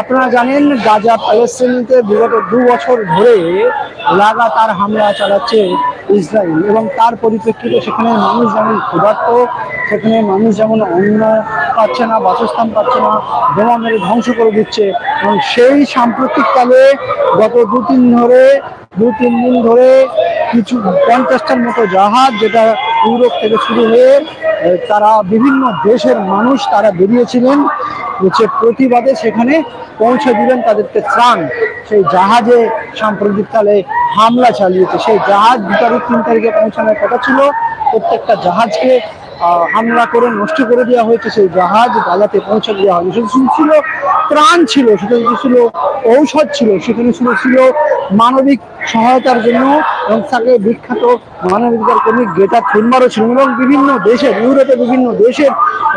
আপনারা জানেন গাজা প্যালেস্তিনিতে বিগত দু বছর ধরে লাগাতার হামলা চালাচ্ছে ইসরায়েল এবং তার পরিপ্রেক্ষিতে সেখানে মানুষ যেমন ক্ষুধার্ত, সেখানে মানুষ যেমন অন্ন পাচ্ছে না, বাসস্থান পাচ্ছে না বোমা মেরে ধ্বংস করে দিচ্ছে এবং সেই সাম্প্রতিককালে গত দু তিন ধরে দু তিন দিন ধরে কিছু পঞ্চাশটার মতো জাহাজ যেটা ইউরোপ থেকে শুরু হয়ে তারা বিভিন্ন দেশের মানুষ তারা বেরিয়েছিলেন। হচ্ছে প্রতিবাদে সেখানে পৌঁছে দিলেন তাদেরকে ত্রাণ, সেই জাহাজে সাম্প্রতিককালে হামলা চালিয়েছে। সেই জাহাজ দু তারিখ তিন তারিখে পৌঁছানোর কথা ছিল। প্রত্যেকটা জাহাজকে হামলা করে নষ্ট করে দেওয়া হয়েছে সেই জাহাজ গাজাতে পৌঁছে দেওয়া হয়নি শুধু শুধু ছিল ত্রাণ ছিল সেখানে ছিল ঔষধ ছিল সেখানে ছিল ছিল মানবিক সহায়তার জন্য এবং তাকে বিখ্যাত মানবাধিকার কর্মী গেটা থুনবারও ছিল এবং বিভিন্ন দেশের ইউরোপে বিভিন্ন দেশের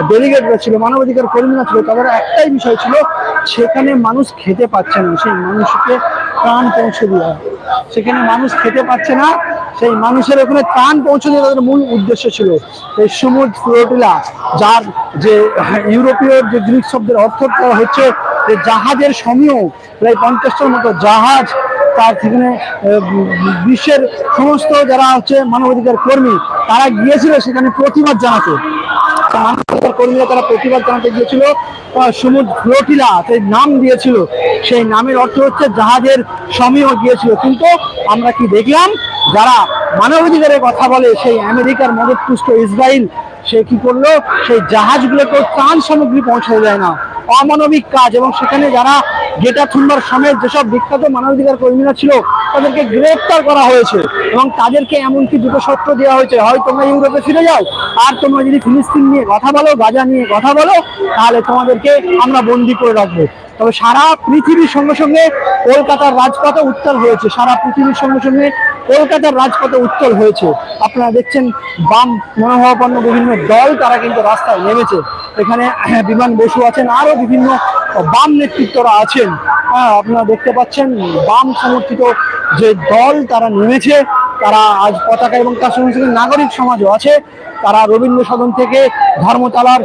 ডেলিগেটরা ছিল, মানবাধিকার কর্মীরা ছিল। তাদের একটাই বিষয় ছিল, সেখানে মানুষ খেতে পাচ্ছে না। সেই মানুষকে প্রাণ পৌঁছে দেওয়া। সেখানে মানুষ খেতে পাচ্ছে না সেই মানুষের ওখানে ত্রাণ পৌঁছে দেওয়া তাদের মূল উদ্দেশ্য ছিল। এই সমুদ্র ফ্লোটিলা যার যে ইউরোপীয় যে গ্রিক শব্দের অর্থ হচ্ছে যে জাহাজের সমীহ, প্রায় পঞ্চাশটার মতো জাহাজ, তার সেখানে বিশ্বের সমস্ত যারা হচ্ছে মানবাধিকার কর্মী, তারা গিয়েছিল সেখানে প্রতিবাদ জানাতে। মানবাধিকার কর্মীরা তারা প্রতিবাদ জানাতে গিয়েছিল। সমুদ্র ফ্লোটিলা সেই নাম দিয়েছিল। সেই নামের অর্থ হচ্ছে জাহাজের সমীহ গিয়েছিল। কিন্তু আমরা কি দেখলাম? যারা মানবাধিকারের কথা বলে সেই আমেরিকার মদতপুষ্ট ইসরায়েল সে কি করল? সেই জাহাজগুলোকে ত্রাণ সামগ্রী পৌঁছাতে দেয় না। অমানবিক কাজ এবং সেখানে যারা গেটা থুম্বার সমেত যেসব বিখ্যাত মানবাধিকার কর্মীরা ছিল, তাদেরকে গ্রেপ্তার করা হয়েছে এবং তাদেরকে এমনকি দুটো শর্ত দেওয়া হয়েছে। হয় তোমরা ইউরোপে ফিরে যাও, আর তোমরা যদি ফিলিস্তিন নিয়ে কথা বলো, গাজা নিয়ে কথা বলো, তাহলে তোমাদেরকে আমরা বন্দি করে রাখব। তবে সারা পৃথিবীর সঙ্গে সঙ্গে কলকাতার রাজপথে উত্তাল হয়েছে। সারা পৃথিবীর সঙ্গে সঙ্গে কলকাতার রাজপথে উত্তাল হয়েছে। আপনারা দেখছেন বাম মনোভাবাপন্ন বিভিন্ন দল, তারা কিন্তু রাস্তায় নেমেছে। এখানে বিমান বসু আছেন, আরও বিভিন্ন বাম নেতৃত্বরা আছেন। হ্যাঁ আপনারা দেখতে পাচ্ছেন বাম সমর্থিত যে দল, তারা নেমেছে। তারা আজ পতাকা এবং তার সঙ্গে সঙ্গে নাগরিক সমাজও আছে। তারা রবীন্দ্র সদন থেকে ধর্মতলার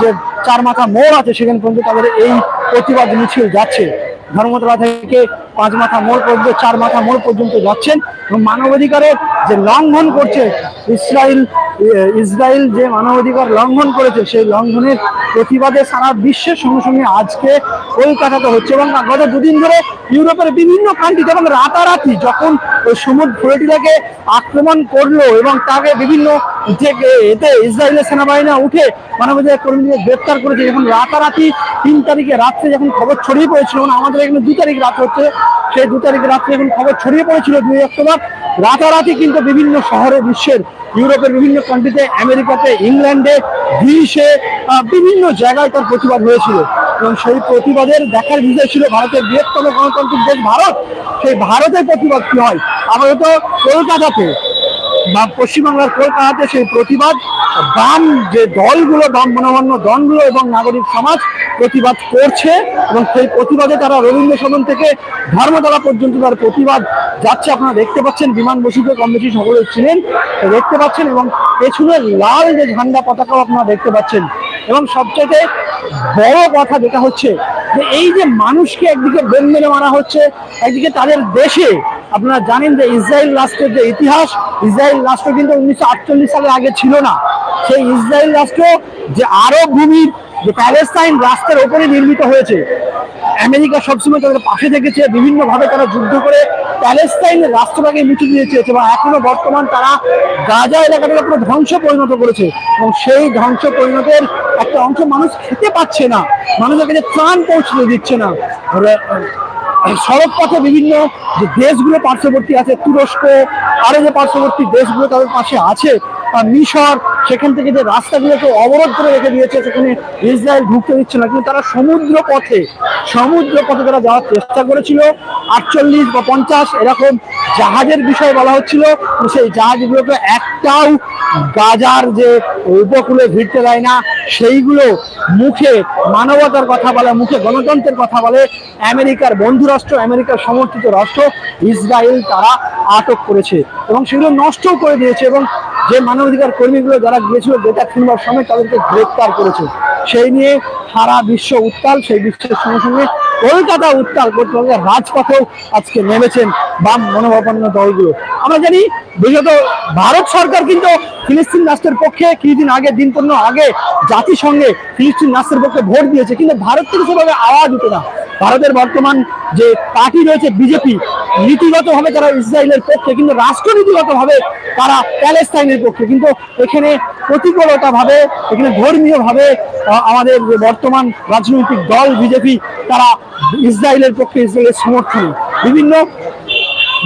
যে চার মাথা মোড় আছে, সেখানে পর্যন্ত তাদের এই প্রতিবাদ মিছিল যাচ্ছে। ধর্মতলা থেকে পাঁচ মাথা মোড় পর্যন্ত, চার মাথা মোড় পর্যন্ত যাচ্ছেন এবং মানবাধিকারের যে লঙ্ঘন করছে ইসরায়েল ইসরায়েল যে মানবাধিকার লঙ্ঘন করেছে, সেই লঙ্ঘনের প্রতিবাদে সারা বিশ্বের সঙ্গে সঙ্গে আজকে কলকাতাতে হচ্ছে এবং গত দুদিন ধরে ইউরোপের বিভিন্ন কান্ট্রিতে এবং রাতারাতি যখন ওই সমুদ্র ফ্লোটিলাকে আক্রমণ করল এবং তাকে বিভিন্ন থেকে এতে ইসরায়েলের সেনাবাহিনী উঠে মানবাধিকার কর্মীদের গ্রেপ্তার করেছে যখন রাতারাতি তিন তারিখে রাত্রে যখন খবর ছড়িয়ে পড়েছিল মানে আমাদের এখানে দু তারিখ রাত হচ্ছে সেই দু তারিখ রাত্রে এবং খবর ছড়িয়ে পড়েছিল দুই অক্টোবর। রাতারাতি কিন্তু বিভিন্ন শহরে, বিশ্বের, ইউরোপের বিভিন্ন কান্ট্রিতে আমেরিকাতে, ইংল্যান্ডে, গ্রিসে বিভিন্ন জায়গায় তার প্রতিবাদ হয়েছিল। এবং সেই প্রতিবাদের দেখার বিষয় ছিল ভারতের বৃহত্তম গণতান্ত্রিক দেশ ভারত। সেই ভারতের প্রতিবাদ কি হয়? আপাতত কলকাতাতে বা পশ্চিমবাংলার কলকাতাতে সেই প্রতিবাদ বাম যে দলগুলো, বাম মনোমান্য দলগুলো এবং নাগরিক সমাজ প্রতিবাদ করছে এবং সেই প্রতিবাদে তারা রবীন্দ্র সদন থেকে ধর্মতলা পর্যন্ত তার প্রতিবাদ যাচ্ছে। আপনারা দেখতে পাচ্ছেন বিমান বসুকে কম বেশি সকলে ছিলেন, দেখতে পাচ্ছেন এবং পেছনে লাল যে ঝান্ডা পতাকাও আপনারা দেখতে পাচ্ছেন। এবং সবচেয়ে বড় কথা যেটা হচ্ছে যে এই যে মানুষকে একদিকে মেরে মারা হচ্ছে, একদিকে তাদের দেশে আপনারা জানেন যে ইসরায়েল রাষ্ট্রের যে ইতিহাস, ইসরায়েল রাষ্ট্র কিন্তু উনিশশো আটচল্লিশ সালের আগে ছিল না। সেই ইসরায়েল রাষ্ট্র যে আরব ভূমির যে প্যালেস্তাইন রাষ্ট্রের ওপরে নির্মিত হয়েছে। আমেরিকা সবসময় তাদের পাশে থেকেছে, বিভিন্নভাবে তারা যুদ্ধ করে প্যালেস্তাইনের রাষ্ট্রটাকে মিটে দিয়েছে এবং এখনও বর্তমান তারা গাজা এলাকাটাকে পুরো ধ্বংস পরিণত করেছে। এবং সেই ধ্বংস পরিণতের একটা অংশ মানুষ খেতে পাচ্ছে না। মানুষের কাছে ত্রাণ পৌঁছে দিচ্ছে না। সড়ক পথে বিভিন্ন যে দেশগুলো পার্শ্ববর্তী আছে, তুরস্ক আরও যে পার্শ্ববর্তী দেশগুলো তাদের পাশে আছে মিশর, সেখান থেকে যে রাস্তাগুলোকে অবরোধ করে রেখে দিয়েছে, সেখানে ইসরায়েল ঢুকতে দিচ্ছে না। কিন্তু তারা সমুদ্র পথে সমুদ্র পথে তারা যাওয়ার চেষ্টা করেছিল। আটচল্লিশ বা পঞ্চাশ এরকম জাহাজের বিষয়ে বলা হচ্ছিল। সেই জাহাজগুলোকে একটাও গাজার যে উপকূলে ভিড়তে দেয় না, সেইগুলো মুখে মানবতার কথা বলে, মুখে গণতন্ত্রের কথা বলে, আমেরিকার বন্ধুরাষ্ট্র, আমেরিকার সমর্থিত রাষ্ট্র ইসরায়েল তারা আটক করেছে এবং সেগুলো নষ্টও করে দিয়েছে এবং যে মানবাধিকার কর্মীগুলো যারা গিয়েছিল ডেটা কিনবার সময় তাদেরকে গ্রেপ্তার করেছে। সেই নিয়ে সারা বিশ্ব উত্তাল, সেই বিশ্বের সঙ্গে সঙ্গে কলকাতা উত্তাল কলকাতা রাজপথেও আজকে নেমেছেন বাম মনোভাবাপন্ন দলগুলো। আমরা জানি বিগত ভারত সরকার কিন্তু ফিলিস্তিন রাষ্ট্রের পক্ষে কিছুদিন আগে, দিন পনেরো আগে জাতিসংঘে ফিলিস্তিন রাষ্ট্রের পক্ষে ভোট দিয়েছে। কিন্তু ভারত থেকে সেভাবে আওয়াজ উঠে না। ভারতের বর্তমান যে পার্টি রয়েছে বিজেপি, নীতিগতভাবে তারা ইসরায়েলের পক্ষে কিন্তু রাষ্ট্রনীতিগতভাবে তারা প্যালেস্তাইনের পক্ষে। কিন্তু এখানে প্রতিকূলতাভাবে, এখানে ধর্মীয়ভাবে আমাদের বর্তমান রাজনৈতিক দল বিজেপি তারা ইসরায়েলের পক্ষে ইসরায়েলের সমর্থনে। বিভিন্ন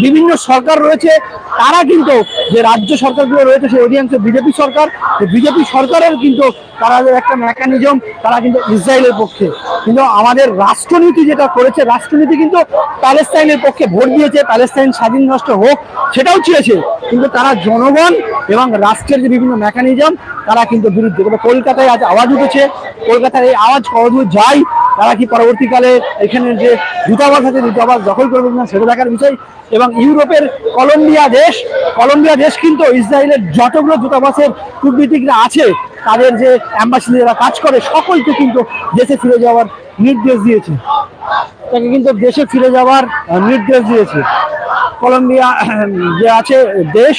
বিভিন্ন সরকার রয়েছে, তারা কিন্তু যে রাজ্য সরকারগুলো রয়েছে, সেই অধিকাংশ বিজেপি সরকার বিজেপি সরকারের কিন্তু তারা একটা মেকানিজম তারা কিন্তু ইসরায়েলের পক্ষে। কিন্তু আমাদের রাষ্ট্রনীতি যেটা করেছে, রাষ্ট্রনীতি কিন্তু প্যালেস্তাইনের পক্ষে ভোট দিয়েছে, প্যালেস্তাইন স্বাধীন রাষ্ট্র হোক, সেটাও চেয়েছে। কিন্তু তারা জনগণ এবং রাষ্ট্রের যে বিভিন্ন মেকানিজম তারা কিন্তু বিরুদ্ধে। কলকাতায় আজ আওয়াজ উঠেছে, কলকাতার এই আওয়াজ কতদূর যায় তারা কি পরবর্তীকালে এখানে যে দূতাবাস আছে, দূতাবাস দখল করবে কিনা সেটা দেখার বিষয়। এবং ইউরোপের কলম্বিয়া দেশ কলম্বিয়া দেশ কিন্তু ইসরায়েলের যতগুলো দূতাবাসের কূটনীতিকরা আছে, তাদের যে অ্যাম্বাসিডার যারা কাজ করে, সকলকে কিন্তু দেশে ফিরে যাওয়ার নির্দেশ দিয়েছে। তাকে কিন্তু দেশে ফিরে যাওয়ার নির্দেশ দিয়েছে। কলম্বিয়া যে আছে দেশ,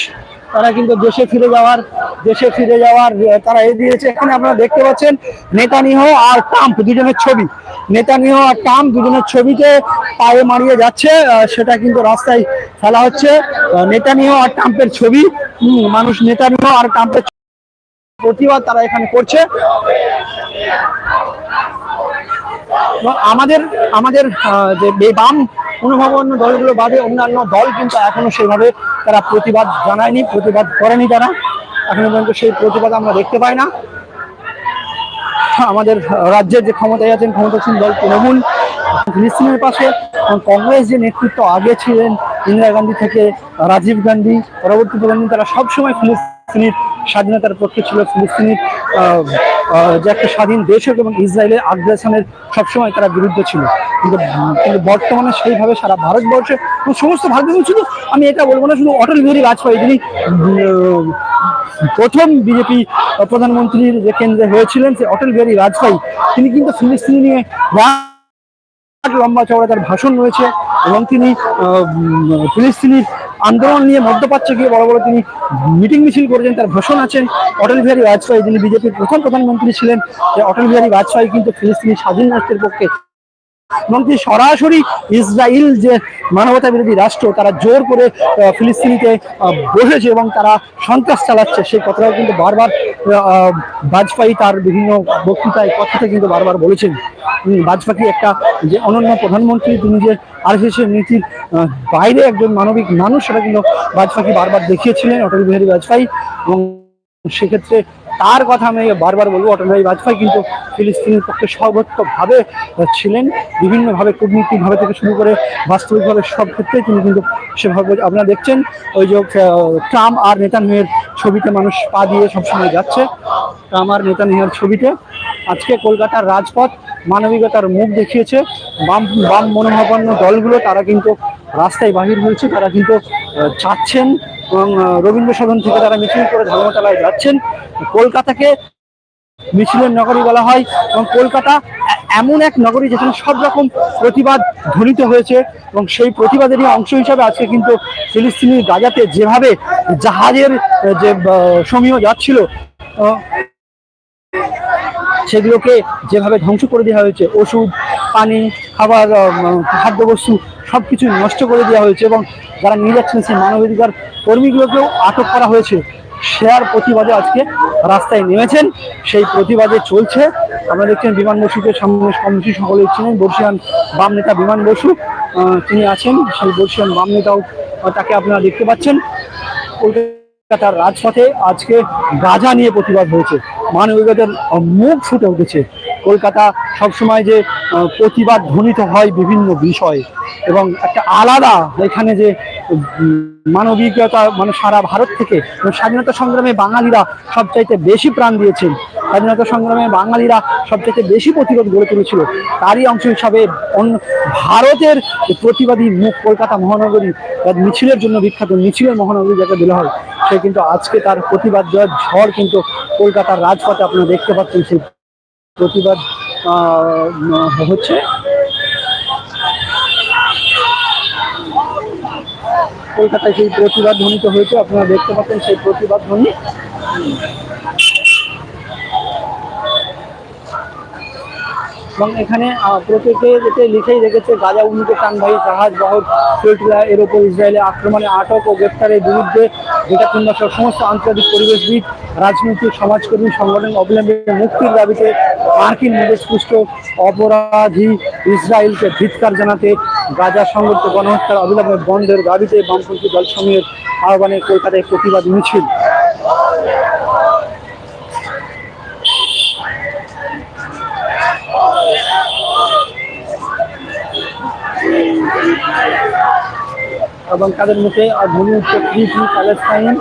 তারা কিন্তু দেশে ফিরে যাওয়ার, দেশে ফিরে যাওয়ার তারা এ দিয়েছে। এখানে আপনারা দেখতে পাচ্ছেন নেতানিহ আর ট্রাম্প, দুজনের ছবি। নেতানিহ আর ট্রাম্প দুজনের ছবিতে পায়ে মারিয়ে যাচ্ছে সেটা কিন্তু রাস্তায় ফেলা হচ্ছে। আহ, নেতানিহ আর ট্রাম্পের ছবি মানুষ নেতানিহ আর ট্রাম্পের প্রতিবাদ তারা এখানে করছে। আমাদের আমাদের যে বাম অনুভবন্য দলগুলো বাদে অন্যান্য দল কিন্তু এখনও সেভাবে তারা প্রতিবাদ জানায়নি প্রতিবাদ করেনি তারা। এখনও পর্যন্ত সেই প্রতিবাদ আমরা দেখতে পাই না। আমাদের রাজ্যের যে ক্ষমতায় আছেন ক্ষমতাসীন দল তৃণমূল, ফিলিস্তিনের পাশে কংগ্রেস যে নেতৃত্ব আগে ছিলেন ইন্দিরা গান্ধী থেকে রাজীব গান্ধী, পরবর্তী প্রধানমন্ত্রী তারা সবসময় ফিলিস্তিনির স্বাধীনতার পক্ষে ছিল। ফিলিস্তিনির যে একটা স্বাধীন দেশ হোক এবং ইসরায়েলের আগ্রাসনের সবসময় তারা বিরুদ্ধে ছিল। কিন্তু কিন্তু বর্তমানে সেইভাবে সারা ভারতবর্ষে সমস্ত ভারতবর্ষ শুধু আমি এটা বলব না, শুধু অটল বিহারী বাজপেয়ী তিনি প্রথম বিজেপি প্রধানমন্ত্রীর যে কেন্দ্রে হয়েছিলেন সে অটল বিহারী বাজপেয়ী, তিনি কিন্তু ফিলিস্তিনি নিয়ে লম্বা চওড়া তার ভাষণ রয়েছে এবং তিনি ফিলিস্তিনির আন্দোলন নিয়ে মধ্যপ্রাচ্যে গিয়ে বড় বড় তিনি মিটিং মিছিল করেছেন, তার ভাষণ আছেন অটল বিহারী বাজপেয়ী, যিনি বিজেপির প্রথম প্রধানমন্ত্রী ছিলেন অটল বিহারী বাজপেয়ী কিন্তু ফিলিস্তিনি স্বাধীন রাষ্ট্রের পক্ষে তিনি সরাসরি ইসরায়েল যে মানবতা বিরোধী রাষ্ট্র, তারা জোর করে ফিলিস্তিনিতে বসেছে এবং তারা সন্ত্রাস চালাচ্ছে, সেই কথাটাও কিন্তু বারবার বাজপেয়ী তার বিভিন্ন বক্তৃতায় কথাটা কিন্তু বারবার বলেছেন। বাজপেয়ী একটা যে অনন্য প্রধানমন্ত্রী, তিনি যে আরএসএসের নীতির বাইরে একজন মানবিক মানুষ, সেটা কিন্তু বাজপেয়ী বারবার দেখিয়েছিলেন, অটল বিহারী বাজপেয়ী। এবং সেক্ষেত্রে তার কথা আমি বারবার বলব, অটল বিহারী বাজপেয়ী কিন্তু ফিলিস্তিনের পক্ষে সর্বোচ্চভাবে ছিলেন। বিভিন্নভাবে কূটনীতিকভাবে থেকে শুরু করে বাস্তবিকভাবে সব ক্ষেত্রে তিনি কিন্তু সেভাবে আপনারা দেখছেন, ওই যে ট্রাম্প আর নেতানহের ছবিতে মানুষ পা দিয়ে সবসময় যাচ্ছে। ট্রাম্প আর নেতানহের ছবিতে আজকে কলকাতার রাজপথ মানবিকতার মুখ দেখিয়েছে। বাম বাম মনোভাবাপন্ন দলগুলো, তারা কিন্তু রাস্তায় বাহির হয়েছে, তারা কিন্তু চাচ্ছেন এবং রবীন্দ্র সদন থেকে তারা মিছিল করে ধর্মতলায় যাচ্ছেন। কলকাতাকে মিছিলের নগরী বলা হয় এবং কলকাতা এমন এক নগরী যেখানে সব রকম প্রতিবাদ ধ্বনিত হয়েছে এবং সেই প্রতিবাদেরই অংশ হিসাবে আজকে কিন্তু ফিলিস্তিনি গাজাতে যেভাবে জাহাজের যে সমীহ যাচ্ছিল সেগুলোকে যেভাবে ধ্বংস করে দেওয়া হয়েছে, ওষুধ, পানি, খাবার খাদ্যবস্তু সব কিছু নষ্ট করে দেওয়া হয়েছে এবং যারা নিয়ে যাচ্ছেন সেই মানবাধিকার কর্মীগুলোকেও আটক করা হয়েছে। শেয়ার প্রতিবাদে আজকে রাস্তায় নেমেছেন। সেই প্রতিবাদে চলছে। আমরা দেখছেন বিমান বসুকে সামনে কমিটি সকলেই ছিলেন বর্ষিয়ান বাম নেতা বিমান বসু তিনি আছেন। সেই বর্ষিয়ান বাম নেতাও তাকে আপনারা দেখতে পাচ্ছেন। কলকাতার রাজপথে আজকে গাজা নিয়ে প্রতিবাদ হয়েছে। মানবিকতার মুখ ফুটে উঠেছে। কলকাতা সবসময় যে প্রতিবাদ ধ্বনিত হয় বিভিন্ন বিষয়ে এবং একটা আলাদা এখানে যে মানবিকতা মানে সারা ভারত থেকে স্বাধীনতা সংগ্রামে বাঙালিরা সবচাইতে বেশি প্রাণ দিয়েছেন। স্বাধীনতা সংগ্রামে বাঙালিরা সবচাইতে বেশি প্রতিরোধ গড়ে তুলেছিল। তারই অংশ হিসাবে অন্য ভারতের প্রতিবাদী মুখ কলকাতা মহানগরী, তার মিছিলের জন্য বিখ্যাত মিছিলের মহানগরী যাকে বলা হয়, সে কিন্তু আজকে তার প্রতিবাদ দেওয়ার ঝড় কিন্তু কলকাতার রাজপথে আপনারা দেখতে পাচ্ছেন সেই প্রতিবাদ হচ্ছে। কলকাতায় সেই প্রতিবাদ ধ্বনিত হয়েছে, আপনারা দেখতে পাচ্ছেন সেই প্রতিবাদ ধ্বনি। এবং এখানে প্রত্যেকে যেতে লিখেই রেখেছে, গাজা উন্নীত টানবাহী জাহাজ বাহক ফ্লোটিলা এর ওপর ইসরায়েলের আক্রমণে আটক ও গ্রেপ্তারের বিরুদ্ধে যেটা কিংবা সব সমস্ত আন্তর্জাতিক পরিবেশবিদ রাজনৈতিক সমাজকর্মী, সংগঠন অবিলম্বে মুক্তির দাবিতে মার্কিন মেদেশপুষ্ট অপরাধী ইসরায়েলকে ধিৎকার জানাতে গাজা সংগঠিত গণহত্যার অবিলম্বে বন্ধের দাবিতে বামপন্থী দলসমূহের আহ্বানে কলকাতায় প্রতিবাদ মিছিল। এবং তাদের মুখে ভূমি উঠছে free free Palestine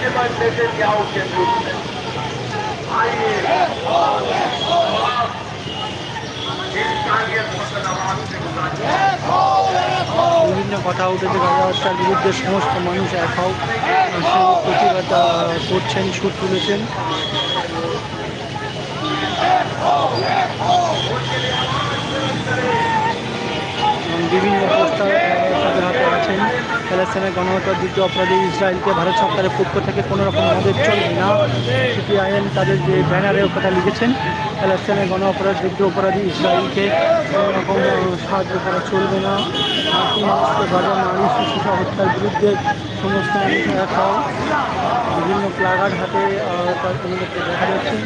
Independenten die ausgesucht sind. বিভিন্ন কথা উঠেছে গাজা বিরুদ্ধে সমস্ত মানুষ এক হোক প্রতিবাদ করছেন, সুর তুলেছেন বিভিন্ন প্রস্তাব হাতে প্যালেস্তাইনের গণহত্যার যুদ্ধ অপরাধী ইসরায়েলকে ভারত সরকারের পক্ষ থেকে কোনো রকম মদত চলবে না। সিপিআইএম তাদের যে ব্যানারে কথা লিখেছেন, প্যালেস্তাইনের গণ অপরাধ যুদ্ধ অপরাধী ইসরায়েলকে কোনো রকম সাহায্য করা চলবে না। মানুষকে নারী শিশু হত্যার বিরুদ্ধে সমস্ত মানুষ বিভিন্ন প্লাগার হাতে দেখা যাচ্ছে।